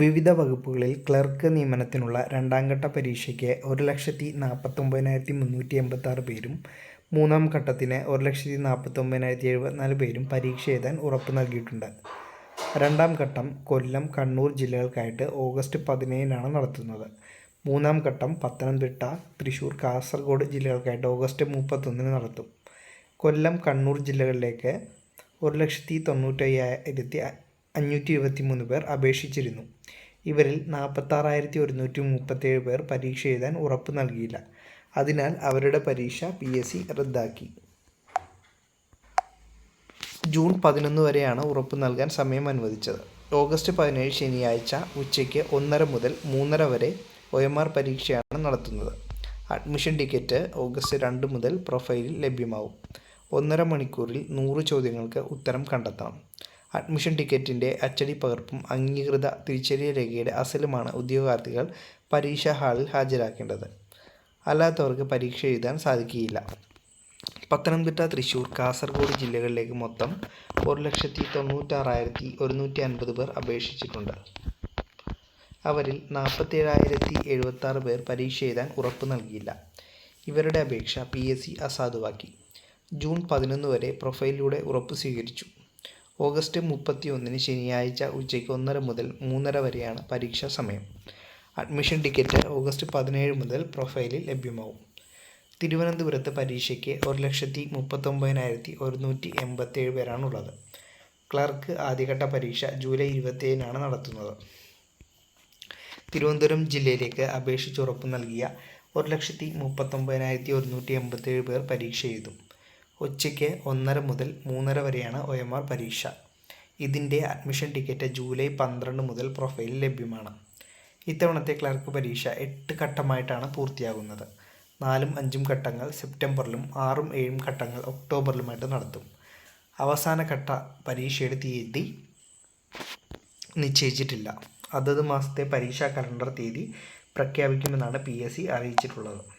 വിവിധ വകുപ്പുകളിൽ ക്ലർക്ക് നിയമനത്തിനുള്ള രണ്ടാംഘട്ട പരീക്ഷയ്ക്ക് ഒരു ലക്ഷത്തി നാൽപ്പത്തൊമ്പതിനായിരത്തി മുന്നൂറ്റി എൺപത്താറ് പേരും മൂന്നാം ഘട്ടത്തിന് ഒരു ലക്ഷത്തി നാൽപ്പത്തൊമ്പതിനായിരത്തി എഴുപത്തിനാല് പേരും പരീക്ഷ എഴുതാൻ ഉറപ്പ് നൽകിയിട്ടുണ്ട്. രണ്ടാം ഘട്ടം കൊല്ലം കണ്ണൂർ ജില്ലകൾക്കായിട്ട് ഓഗസ്റ്റ് പതിനേഴിനാണ് നടത്തുന്നത്. മൂന്നാം ഘട്ടം പത്തനംതിട്ട തൃശ്ശൂർ കാസർഗോഡ് ജില്ലകൾക്കായിട്ട് ഓഗസ്റ്റ് മുപ്പത്തൊന്നിന് നടത്തും. കൊല്ലം കണ്ണൂർ ജില്ലകളിലേക്ക് ഒരു ലക്ഷത്തി തൊണ്ണൂറ്റയ്യായിരത്തി അഞ്ഞൂറ്റി ഇരുപത്തി മൂന്ന് പേർ അപേക്ഷിച്ചിരുന്നു. ഇവരിൽ നാൽപ്പത്താറായിരത്തി ഒരുന്നൂറ്റി മുപ്പത്തേഴ് പേർ പരീക്ഷ എഴുതാൻ ഉറപ്പ് നൽകിയില്ല. അതിനാൽ അവരുടെ പരീക്ഷ പി എസ് സി റദ്ദാക്കി. ജൂൺ പതിനൊന്ന് വരെയാണ് ഉറപ്പ് നൽകാൻ സമയം അനുവദിച്ചത്. ഓഗസ്റ്റ് പതിനേഴ് ശനിയാഴ്ച ഉച്ചയ്ക്ക് ഒന്നര മുതൽ മൂന്നര വരെ ഒ എം ആർ പരീക്ഷയാണ് നടത്തുന്നത്. അഡ്മിഷൻ ടിക്കറ്റ് ഓഗസ്റ്റ് രണ്ട് മുതൽ പ്രൊഫൈലിൽ ലഭ്യമാവും. ഒന്നര മണിക്കൂറിൽ നൂറ് ചോദ്യങ്ങൾക്ക് ഉത്തരം കണ്ടെത്തണം അഡ്മിഷൻ ടിക്കറ്റിന്റെ അച്ചടി പകർപ്പും അംഗീകൃത തിരിച്ചറിയൽ രേഖയുടെ അസലുമാണ് ഉദ്യോഗാർത്ഥികൾ പരീക്ഷാ ഹാളിൽ ഹാജരാക്കേണ്ടത്. അല്ലാത്തവർക്ക് പരീക്ഷ എഴുതാൻ സാധിക്കുകയില്ല. പത്തനംതിട്ട തൃശ്ശൂർ കാസർഗോഡ് ജില്ലകളിലേക്ക് മൊത്തം ഒരു ലക്ഷത്തി തൊണ്ണൂറ്റാറായിരത്തി ഒരുന്നൂറ്റി അൻപത് പേർ അപേക്ഷിച്ചിട്ടുണ്ട്. അവരിൽ നാൽപ്പത്തേഴായിരത്തി എഴുപത്താറ് പേർ പരീക്ഷ എഴുതാൻ ഉറപ്പ് നൽകിയില്ല. ഇവരുടെ അപേക്ഷ പി എസ് സി അസാധുവാക്കി. ജൂൺ പതിനൊന്ന് വരെ പ്രൊഫൈലിലൂടെ ഉറപ്പ് സ്വീകരിച്ചു. ഓഗസ്റ്റ് മുപ്പത്തി ഒന്നിന് ശനിയാഴ്ച ഉച്ചയ്ക്ക് ഒന്നര മുതൽ മൂന്നര വരെയാണ് പരീക്ഷാ സമയം. അഡ്മിഷൻ ടിക്കറ്റ് ഓഗസ്റ്റ് പതിനേഴ് മുതൽ പ്രൊഫൈലിൽ ലഭ്യമാവും. തിരുവനന്തപുരത്ത് പരീക്ഷയ്ക്ക് ഒരു ലക്ഷത്തി മുപ്പത്തൊമ്പതിനായിരത്തി ഒരുന്നൂറ്റി എൺപത്തേഴ് പേരാണുള്ളത്. ക്ലർക്ക് ആദ്യഘട്ട പരീക്ഷ ജൂലൈ ഇരുപത്തിയേഴിനാണ് നടത്തുന്നത്. തിരുവനന്തപുരം ജില്ലയിലേക്ക് അപേക്ഷിച്ച് ഉറപ്പ് നൽകിയ ഒരു ലക്ഷത്തി മുപ്പത്തൊമ്പതിനായിരത്തി ഒരുന്നൂറ്റി എൺപത്തേഴ് പേർ പരീക്ഷ എഴുതും. ഉച്ചയ്ക്ക് ഒന്നര മുതൽ മൂന്നര വരെയാണ് ഒ എം ആർ പരീക്ഷ. ഇതിന്റെ അഡ്മിഷൻ ടിക്കറ്റ് ജൂലൈ പന്ത്രണ്ട് മുതൽ പ്രൊഫൈലിൽ ലഭ്യമാണ്. ഇത്തവണത്തെ ക്ലർക്ക് പരീക്ഷ എട്ട് ഘട്ടമായിട്ടാണ് പൂർത്തിയാകുന്നത്. നാലും അഞ്ചും ഘട്ടങ്ങൾ സെപ്റ്റംബറിലും ആറും ഏഴും ഘട്ടങ്ങൾ ഒക്ടോബറിലുമായിട്ട് നടത്തും. അവസാന ഘട്ട പരീക്ഷയുടെ തീയതി നിശ്ചയിച്ചിട്ടില്ല. അതത് മാസത്തെ പരീക്ഷാ കലണ്ടർ തീയതി പ്രഖ്യാപിക്കുമെന്നാണ് പി എസ് സി അറിയിച്ചിട്ടുള്ളത്.